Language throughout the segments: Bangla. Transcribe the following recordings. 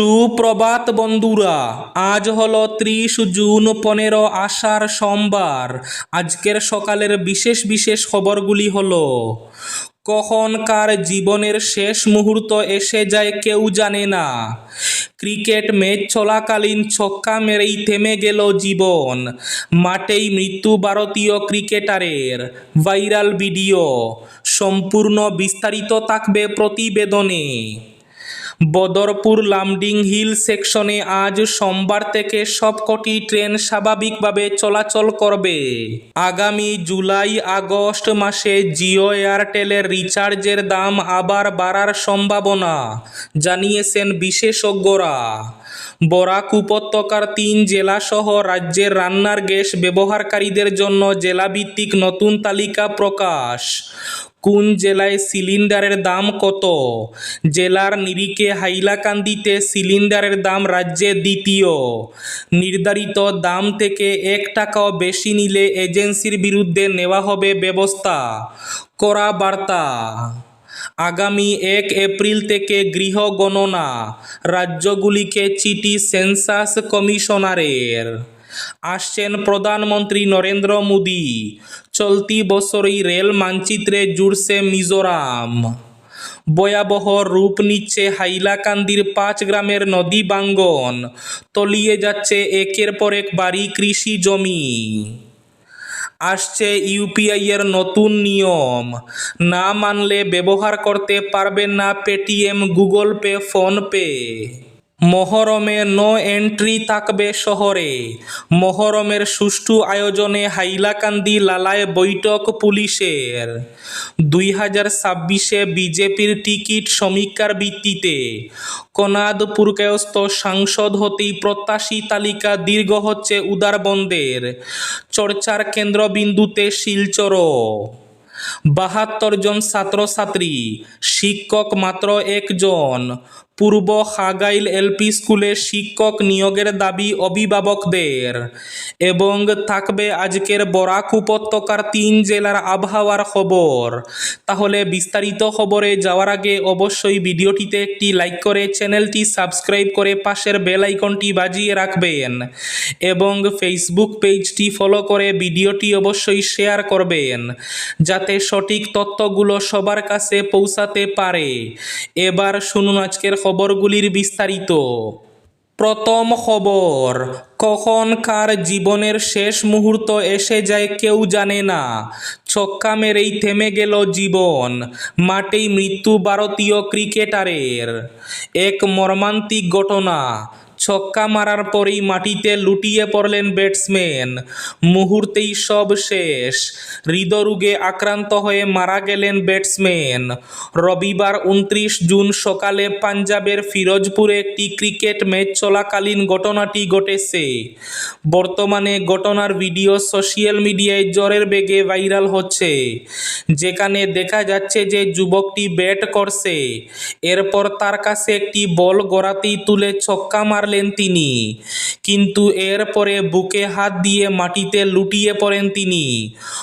সুপ্রভাত বন্ধুরা, আজ হলো ত্রিশ জুন পনেরো আষাঢ় সোমবার। আজকের সকালের বিশেষ বিশেষ খবরগুলি হলো কখন কার জীবনের শেষ মুহূর্ত এসে যায় কেউ জানে না। ক্রিকেট ম্যাচ চলাকালীন ছক্কা মেরেই থেমে গেল জীবন। মাঠেই মৃত্যু ভারতীয় ক্রিকেটারের ভাইরাল ভিডিও। সম্পূর্ণ বিস্তারিত থাকবে প্রতিবেদনে। বদরপুর লামডিং হিল সেকশনে আজ সোমবার থেকে সবকটি ট্রেন স্বাভাবিকভাবে চলাচল করবে। আগামী জুলাই, আগস্ট মাসে জিও এয়ারটেলের রিচার্জের দাম আবার বাড়ার সম্ভাবনা, জানিয়েছেন বিশেষজ্ঞরা। বরাক উপত্যকার তিন জেলাসহ রাজ্যের রান্নার গ্যাস ব্যবহারকারীদের জন্য জেলাভিত্তিক নতুন তালিকা প্রকাশ। কোন জেলায় সিলিন্ডারের দাম কত? জেলার নিরিখে হাইলাকান্দিতে সিলিন্ডারের দাম রাজ্যে দ্বিতীয়। নির্ধারিত দাম থেকে এক টাকাও বেশি নিলে এজেন্সির বিরুদ্ধে নেওয়া হবে ব্যবস্থা। করা বার্তা। আগামী এক এপ্রিল থেকে গৃহ গণনা। রাজ্যগুলিকে চিঠি সেন্সাস কমিশনারের। আসছেন প্রধানমন্ত্রী নরেন্দ্র মোদী। চলতি বছরই রেল মানচিত্রে জুড়ছে মিজোরাম। ভয়াবহ রূপ নিচ্ছে হাইলাকান্দির পাঁচ গ্রামের নদী বাঙ্গন। তলিয়ে যাচ্ছে একের পর এক বাড়ি কৃষি জমি। আসছে ইউপিআই এর নতুন নিয়ম। না মানলে ব্যবহার করতে পারবেন না পেটিএম, গুগল পে ফোনপে মহরমে নো এন্ট্রি থাকবে শহরে। মহরমের সুষ্ঠু আয়োজনে হাইলাকান্দি লালায় বৈঠক পুলিশের। দুই হাজার ছাব্বিশে বিজেপির টিকিট সমীক্ষার ভিত্তিতে কনাদপুরকায়স্থ সাংসদ হতেই প্রত্যাশী তালিকা দীর্ঘ হচ্ছে উদারবন্দের। চর্চার কেন্দ্রবিন্দুতে শিলচরও বাহাত্তর জন ছাত্রছাত্রী, শিক্ষক মাত্র একজন। পূর্ব খাগাইল এলপি স্কুলে শিক্ষক নিয়োগের দাবি অভিভাবকদের এবং থাকবে আজকের বরাক উপত্যকার তিন জেলার আবহাওয়ার খবর। তাহলে বিস্তারিত খবরে যাওয়ার আগে অবশ্যই ভিডিওটিতে একটি লাইক করে চ্যানেলটি সাবস্ক্রাইব করে পাশের বেল আইকনটি বাজিয়ে রাখবেন এবং ফেসবুক পেজটি ফলো করে ভিডিওটি অবশ্যই শেয়ার করবেন যাতে সঠিক তথ্যগুলো সবার কাছে পৌঁছাতে পারে। এবার শুনুন আজকের খবরগুলির বিস্তারিত। প্রথম খবর কখন কার জীবনের শেষ মুহূর্ত এসে যায় কেউ জানে না। ছক্কা মেরেই থেমে গেল জীবন, মাঠেই মৃত্যু ভারতীয় ক্রিকেটারের। এক মর্মান্তিক ঘটনা ছক্কা মারার পরেই মাটিতে লুটিয়ে পড়লেন ব্যাটসম্যান। মুহূর্তেই সব শেষ। হৃদরোগে আক্রান্ত হয়ে মারা গেলেন ব্যাটসম্যান। রবিবার উনত্রিশ জুন সকালে পাঞ্জাবের ফিরোজপুরে একটি ক্রিকেট ম্যাচ চলাকালীন ঘটনাটি ঘটেছে। বর্তমানে ঘটনার ভিডিও সোশ্যাল মিডিয়ায় জ্বরের বেগে ভাইরাল হচ্ছে। যেখানে দেখা যাচ্ছে যে যুবকটি ব্যাট করছে। এরপর তার কাছে একটি বল গড়াতেই তুলে ছক্কা মারলেন তিনি। কিন্তু এরপরে বুকে হাত দিয়ে মাটিতে লুটিয়ে পড়েন তিনি।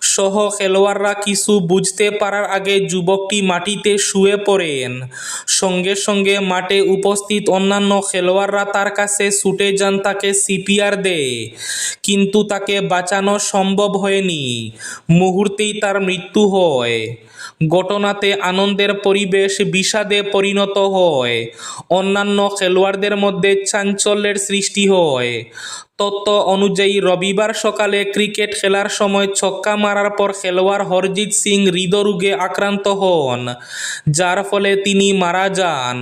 সহ খেলোয়াড়রা কিছু বুঝতে পারার আগে যুবকটি মাটিতে শুয়ে পড়েন। সঙ্গে সঙ্গে মাঠে উপস্থিত অন্যান্য খেলোয়াড়রা তার কাছে ছুটে যান তাকে সিপিআর দেয় কিন্তু তাকে বাঁচানো সম্ভব হয়নি। মুহূর্তেই তার মৃত্যু হয়। ঘটনাতে আনন্দের পরিবেশ বিষাদে পরিণত হয়। অন্যান্য খেলোয়াড়দের মধ্যে চাঞ্চল্যের সৃষ্টি হয়। তথ্য অনুযায়ী রবিবার সকালে ক্রিকেট খেলার সময় ছক্কা মারার পর খেলোয়াড় হরজিৎ সিং হৃদরোগে আক্রান্ত হন, যার ফলে তিনি মারা যান।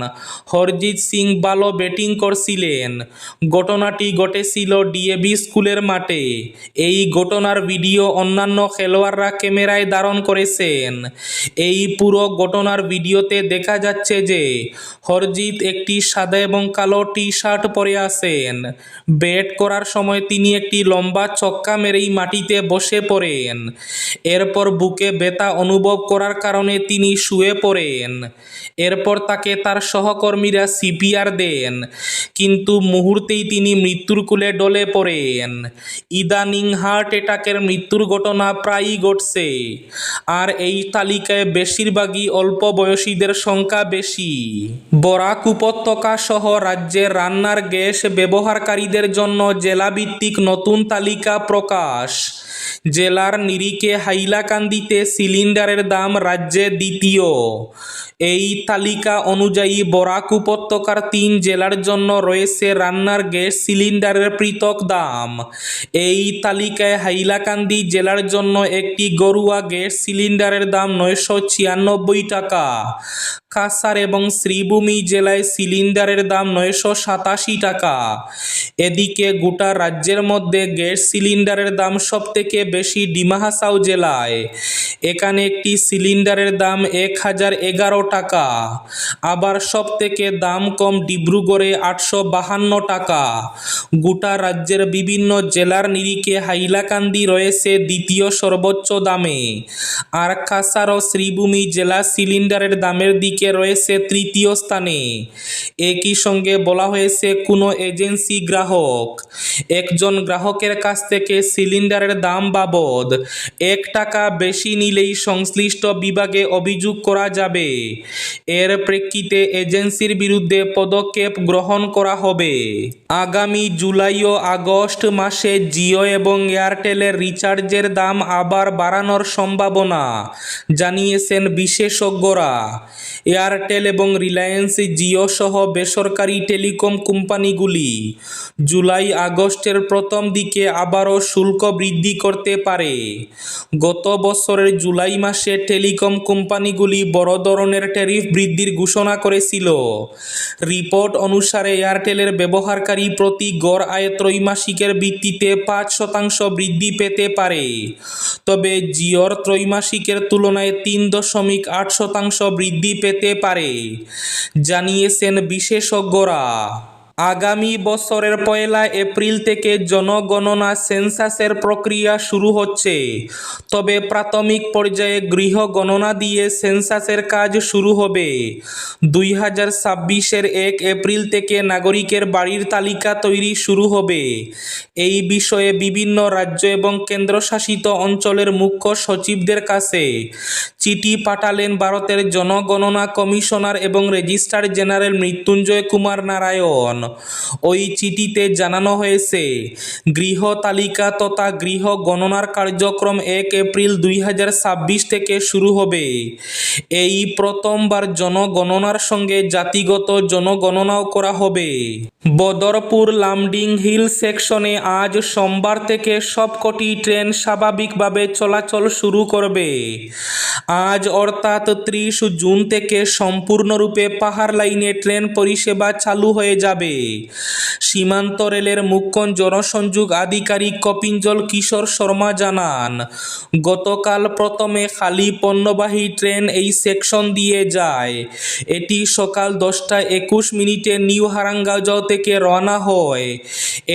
হরজিৎ সিং ভালো ব্যাটিং করছিলেন। ঘটনাটি ঘটেছিল ডিএবি স্কুলের মাঠে। এই ঘটনার ভিডিও অন্যান্য খেলোয়াড়রা ক্যামেরায় ধারণ করেছেন। এই পুরো ঘটনার ভিডিওতে দেখা যাচ্ছে যে হরজিৎ একটি সাদা এবং কালো টি শার্ট পরে আছেন। ব্যাট করার সময় তিনি একটি লম্বা ছক্কা মেরেই মাটিতে বসে পড়েন। এরপর বুকে ব্যথা অনুভব করার কারণে তিনি শুয়ে পড়েন। এরপর তাকে তার সহকর্মীরা সিপিআর দেন। কিন্তু মুহূর্তেই তিনি মৃত্যুর কোলে ডলে পড়েন। ইদানিং হার্ট অ্যাটাকের মৃত্যুর ঘটনা প্রায়ই ঘটছে। আর এই তালিকায় বেশিরভাগই অল্প বয়সীদের সংখ্যা বেশি। বরাক উপত্যকা সহ রাজ্যের রান্নার গ্যাস ব্যবহারকারীদের জন্য জেলাভিত্তিক নতুন তালিকা প্রকাশ। জেলার নিরিখে হাইলাকান্দিতে সিলিন্ডারের দাম রাজ্যে দ্বিতীয়। এই তালিকা অনুযায়ী বরাক উপত্যকার তিন জেলার জন্য রয়েছে রান্নার গ্যাস সিলিন্ডারের পৃথক দাম। এই তালিকায় হাইলাকান্দি জেলার জন্য একটি গরুয়া গ্যাস সিলিন্ডারের দাম নয়শো ছিয়ানব্বই টাকা। কাসার এবং শ্রীভূমি জেলায় সিলিন্ডারের দাম নয়শো সাতাশি টাকা। এদিকে গোটা রাজ্যের মধ্যে গ্যাস সিলিন্ডারের দাম সবথেকে বেশি ডিমা হাসাও জেলায়। এখানে একটি সিলিন্ডারের দাম এক হাজার এগারো টাকা। আবার সবথেকে দাম কম ডিব্রুগড়ে আটশো বাহান্ন টাকা। গোটা রাজ্যের বিভিন্ন জেলার নিরিখে হাইলাকান্দি রয়েছে দ্বিতীয় সর্বোচ্চ দামে। আর কাসার ও শ্রীভূমি জেলা সিলিন্ডারের দামের দিকে রয়েছে তৃতীয় স্থানে। একই সঙ্গে বলা হয়েছে, কোনো এজেন্সি গ্রাহক, একজন গ্রাহকের কাছ থেকে সিলিন্ডারের দাম বাবদ এক টাকা বেশি নিলেই সংশ্লিষ্ট বিভাগে অভিযোগ করা যাবে। এর প্রেক্ষিতে এজেন্সির বিরুদ্ধে পদক্ষেপ গ্রহণ করা হবে। আগামী জুলাই ও আগস্ট মাসে জিও এবং এয়ারটেলের রিচার্জের দাম আবার বাড়ানোর সম্ভাবনা, জানিয়েছেন বিশেষজ্ঞরা। এয়ারটেল এবং রিলায়েন্স জিও সহ বেসরকারি টেলিকম কোম্পানিগুলি জুলাই আগস্টের প্রথম দিকে আবারও শুল্ক বৃদ্ধি করতে পারে। গত বছরের জুলাই মাসে টেলিকম কোম্পানিগুলি বড় ধরনের ট্যারিফ বৃদ্ধির ঘোষণা করেছিল। রিপোর্ট অনুসারে এয়ারটেলের ব্যবহারকারী প্রতি গড় আয় ত্রৈমাসিকের ভিত্তিতে পাঁচ শতাংশ বৃদ্ধি পেতে পারে। তবে জিওর ত্রৈমাসিকের তুলনায় তিন দশমিক আট শতাংশ বৃদ্ধি পেতে পারে। জানিয়েছেন বিশেষজ্ঞরা। আগামী বছরের পয়লা এপ্রিল থেকে জনগণনা সেন্সাসের প্রক্রিয়া শুরু হচ্ছে। তবে প্রাথমিক পর্যায়ে গৃহ গণনা দিয়ে সেন্সাসের কাজ শুরু হবে। দুই হাজার ছাব্বিশের এক এপ্রিল থেকে নাগরিকের বাড়ির তালিকা তৈরি শুরু হবে। এই বিষয়ে বিভিন্ন রাজ্য এবং কেন্দ্রশাসিত অঞ্চলের মুখ্য সচিবদের কাছে চিঠি পাঠালেন ভারতের জনগণনা কমিশনার এবং রেজিস্ট্রার জেনারেল মৃত্যুঞ্জয় কুমার নারায়ণ। ওই চিঠিতে জানানো হয়েছে, গৃহ তালিকা তথা গৃহ গণনার কার্যক্রম এক এপ্রিল দুই হাজার ছাব্বিশ থেকে শুরু হবে। এই প্রথমবার জনগণনার সঙ্গে জাতিগত জনগণনাও করা হবে। বদরপুর লামডিং হিল সেকশনে আজ সোমবার থেকে সবকটি ট্রেন স্বাভাবিকভাবে চলাচল শুরু করবে। আজ অর্থাৎ ত্রিশ জুন থেকে সম্পূর্ণরূপে পাহাড় লাইনে ট্রেন পরিষেবা চালু হয়ে যাবে। সীমান্ত রেলের মুখ্য জনসংযোগ আধিকারিক কপিঞ্জল কিশোর শর্মা জানান, গতকাল প্রথমে খালি পণ্যবাহী ট্রেন এই সেকশন দিয়ে যায়। এটি সকাল দশটা একুশ মিনিটে নিউ হারাঙ্গাজাও থেকে রওনা হয়।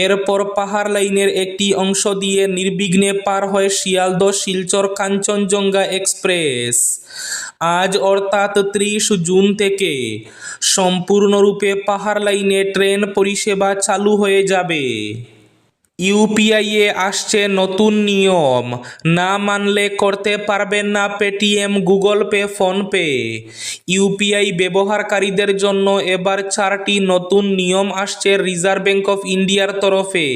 এরপর পাহাড় লাইনের একটি অংশ দিয়ে নির্বিঘ্নে পার হয় শিয়ালদহ, শিলচর, কাঞ্চনজঙ্ঘা এক্সপ্রেস। আজ অর্থাৎ ত্রিশ জুন থেকে সম্পূর্ণরূপে পাহাড় লাইনে ট্রেন পরিষেবা চালু হয়ে যাবে। ইউপিআইয়ে আসছে নতুন নিয়ম। না মানলে করতে পারবেন না Paytm, Google Pay, PhonePe. UPI ব্যবহারকারীদের জন্য এবার চারটি নতুন নিয়ম আসছে রিজার্ভ ব্যাঙ্ক অফ ইন্ডিয়ার তরফে।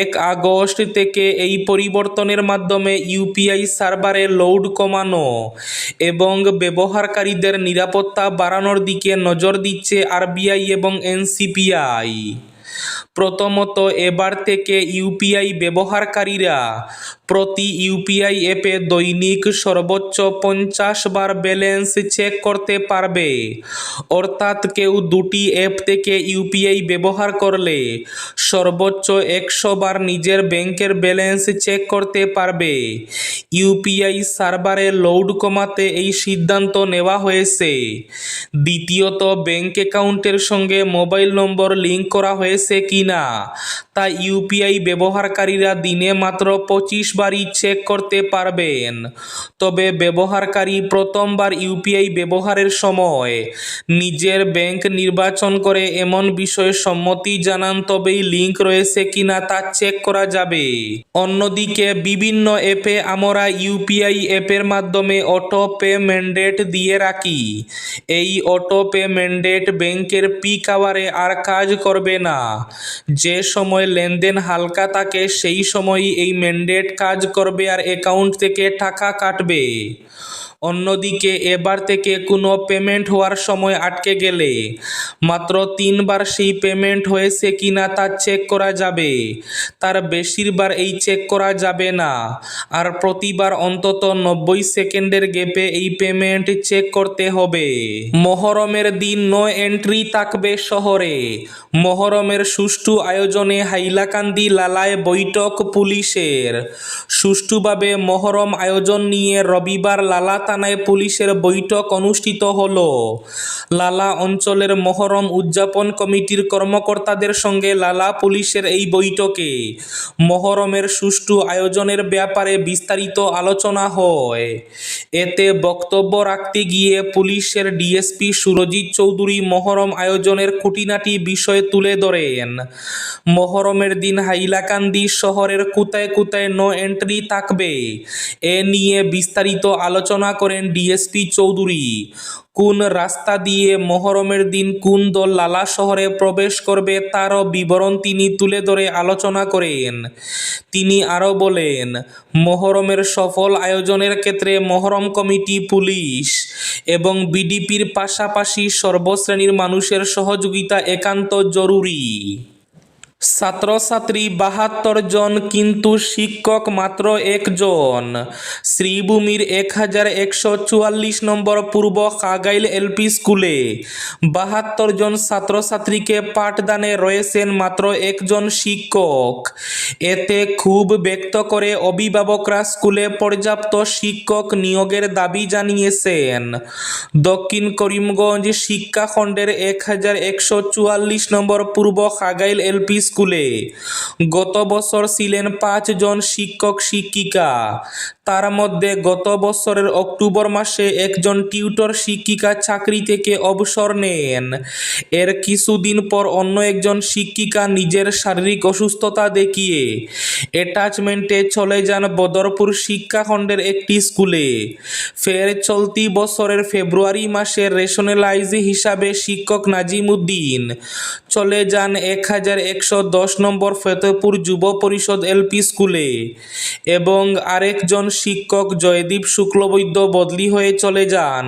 এক আগস্ট থেকে এই পরিবর্তনের মাধ্যমে ইউপিআই সার্ভারে লোড কমানো এবং ব্যবহারকারীদের নিরাপত্তা বাড়ানোর দিকে নজর দিচ্ছে আরবিআই এবং এনসিপিআই। প্রথমত এবার থেকে ইউপিআই ব্যবহারকারীরা প্রতি ইউপিআই অ্যাপে দৈনিক সর্বোচ্চ পঞ্চাশ বার ব্যালেন্স চেক করতে পারবে। অর্থাৎ কেউ দুটি অ্যাপ থেকে ইউপিআই ব্যবহার করলে সর্বোচ্চ একশো বার নিজের ব্যাংকের ব্যালেন্স চেক করতে পারবে। ইউপিআই সার্ভারে লোড কমাতে এই সিদ্ধান্ত নেওয়া হয়েছে। দ্বিতীয়ত, ব্যাংক অ্যাকাউন্টের সঙ্গে মোবাইল নম্বর লিঙ্ক করা হয়েছে কিনা, তা ইউপিআই ব্যবহারকারীরা দিনে মাত্র পঁচিশ বারই চেক করতে পারবেন। তবে ব্যবহারকারী প্রথমবার ইউপিআই ব্যবহারের সময় নিজের ব্যাংক নির্বাচন করে এমন বিষয়ে সম্মতি জানান, তবেই লিঙ্ক রয়েছে কিনা তা চেক করা যাবে। অন্যদিকে, বিভিন্ন অ্যাপে আমরা ইউপিআই অ্যাপের মাধ্যমে অটো পে ম্যান্ডেট দিয়ে রাখি। এই অটো পে ম্যান্ডেট ব্যাংকের পিক আওয়ারে আর কাজ করবে না। যে সময় লেনদেন হালকা থাকে, সেই সময়ই এই ম্যান্ডেট কাজ করবে আর অ্যাকাউন্ট থেকে টাকা কাটবে। অন্যদিকে এবার থেকে কোনো পেমেন্ট হওয়ার সময় আটকে গেলে। মাত্র তিনবার সেই পেমেন্ট হয়েছে কিনা তা চেক করা যাবে। তার বেশিরবার এই চেক করা যাবে না। আর প্রতিবার অন্তত নব্বই সেকেন্ডের গেপে এই পেমেন্ট চেক করতে হবে। মহরমের দিন নো এন্ট্রি থাকবে শহরে। মহরমের সুষ্ঠু আয়োজনে হাইলাকান্দি লালায় বৈঠক পুলিশের। সুষ্ঠুভাবে মহরম আয়োজন নিয়ে রবিবার লালা থানায় পুলিশের বৈঠক অনুষ্ঠিত হল। লালা অঞ্চলের মহরম উদযাপন কমিটির কর্মকর্তাদের সঙ্গে লালা পুলিশের এই বৈঠকে। মহরমের সুষ্ঠু আয়োজনের ব্যাপারে বিস্তারিত আলোচনা হয়। এতে বক্তব্য রাখতে গিয়ে পুলিশের ডিএসপি সুরজিৎ চৌধুরী মহরম আয়োজনের খুঁটিনাটি বিষয় তুলে ধরেন। মহরমের দিন হাইলাকান্দি শহরের কোথায় কোথায় নো এন্ট্রি থাকবে, এ নিয়ে বিস্তারিত আলোচনা করেন ডিএসপি চৌধুরী। কোন রাস্তা দিয়ে মহরমের দিন কোন দল লালা শহরে প্রবেশ করবে তারও বিবরণ তিনি তুলে ধরে আলোচনা করেন। তিনি আরও বলেন, মহরমের সফল আয়োজনের ক্ষেত্রে মহরম কমিটি পুলিশ এবং বিডিপির পাশাপাশি সর্বশ্রেণীর মানুষের সহযোগিতা একান্ত জরুরি। ছাত্রছাত্রী বাহাত্তর জন, কিন্তু শিক্ষক মাত্র একজন শ্রীভূমির এক হাজার একশো চুয়াল্লিশ নম্বর পূর্ব কাগাইল এলপি স্কুলে বাহাত্তর জন ছাত্রছাত্রীকে পাঠদানে রয়েছেন মাত্র একজন শিক্ষক। এতে খুব ব্যক্ত করে অভিভাবকরা স্কুলে পর্যাপ্ত শিক্ষক নিয়োগের দাবি জানিয়েছেন। দক্ষিণ করিমগঞ্জ শিক্ষাখণ্ডের এক হাজার একশো চুয়াল্লিশ নম্বর পূর্ব কাগাইল এলপি স্কুলে। গত বছর ছিলেন পাঁচজন শিক্ষক, শিক্ষিকা। তার মধ্যে গত বছরের অক্টোবর মাসে একজন টিউটর, শিক্ষিকা চাকরি থেকে অবসর নেন। এর কিছুদিন পর অন্য একজন শিক্ষিকা নিজের শারীরিক অসুস্থতা দেখিয়ে অ্যাটাচমেন্টে চলে যান বদরপুর শিক্ষাখণ্ডের একটি স্কুলে। ফের চলতি বছরের ফেব্রুয়ারি মাসে রেশনালাইজ হিসাবে শিক্ষক নাজিমুদ্দিন চলে যান এক হাজার একশো দশ নম্বর ফতেপুর যুব পরিষদ এলপি স্কুলে এবং আরেকজন শিক্ষক জয়দীপ শুক্লবৈদ্য বদলি হয়ে চলে যান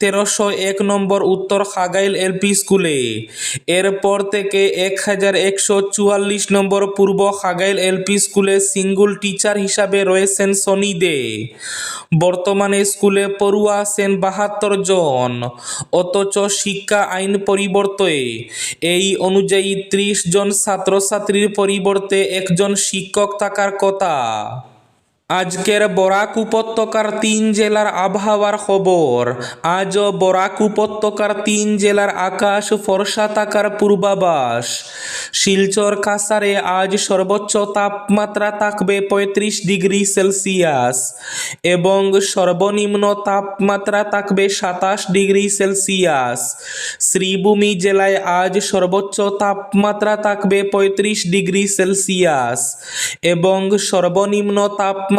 তেরোশো এক নম্বর উত্তর খাগাইল এলপি স্কুলে। এরপর থেকে এক হাজার একশো চুয়াল্লিশ নম্বর পূর্ব খাগাইল এলপি স্কুলে সিঙ্গুল টিচার হিসাবে রয়েছেন সনি দে। বর্তমানে স্কুলে পড়ুয়া আছেন বাহাত্তর জন। অথচ শিক্ষা আইন পরিবর্তে এই অনুযায়ী ত্রিশ জন ছাত্রছাত্রীর পরিবর্তে একজন শিক্ষক থাকার কথা। আজকের বরাক উপত্যকার তিন জেলার আবহাওয়ার খবর। আজও বরাক উপত্যকার তিন জেলার আকাশ ফর্সা থাকার পূর্বাভাস। শিলচর কাসারে আজ সর্বোচ্চ তাপমাত্রা থাকবে পঁয়ত্রিশ ডিগ্রি সেলসিয়াস এবং সর্বনিম্ন তাপমাত্রা থাকবে সাতাশ ডিগ্রি সেলসিয়াস। শ্রীভূমি জেলায় আজ সর্বোচ্চ তাপমাত্রা থাকবে পঁয়ত্রিশ ডিগ্রি সেলসিয়াস এবং সর্বনিম্ন তাপমাত্রা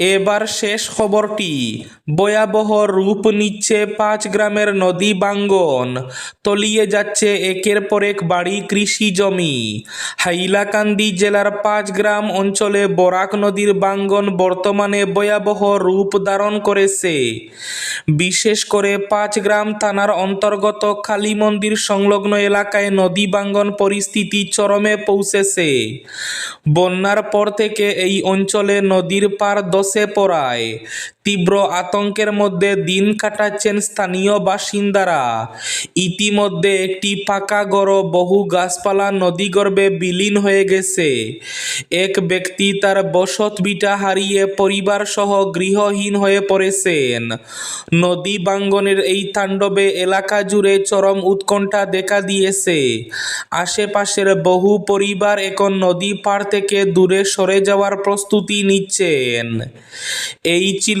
এবার শেষ খবরটি। ভয়াবহ রূপ নিচ্ছে পাঁচ গ্রামের নদী বাঙ্গন। তলিয়ে যাচ্ছে একের পর এক বাড়ি কৃষি জমি। হাইলাকান্দি জেলার পাঁচ গ্রাম অঞ্চলে বরাক নদীর বাঙ্গন বর্তমানে ভয়াবহ রূপ ধারণ করেছে। বিশেষ করে পাঁচ গ্রাম থানার অন্তর্গত কালী মন্দির সংলগ্ন এলাকায় নদী বাঙ্গন পরিস্থিতি চরমে পৌঁছেছে। বন্যার পর থেকে এই অঞ্চলে নদীর পার দশে পড়ায়। তীব্র আতঙ্কের মধ্যে দিন কাটাচ্ছেন স্থানীয় বাসিন্দারা। ইতিমধ্যে একটি পাকা গড় বহু গাছপালা নদীগর্ভে বিলীন হয়ে গেছে। এক ব্যক্তি তার বসত ভিটা হারিয়ে পরিবার সহ গৃহহীন হয়ে পড়েছেন। নদী বাঙ্গনের এই তাণ্ডবে এলাকা জুড়ে চরম উৎকণ্ঠা দেখা দিয়েছে। আশেপাশের বহু পরিবার এখন নদী পাড় থেকে দূরে সরে যাওয়ার প্রস্তুতি নিচ্ছেন। এই ছিল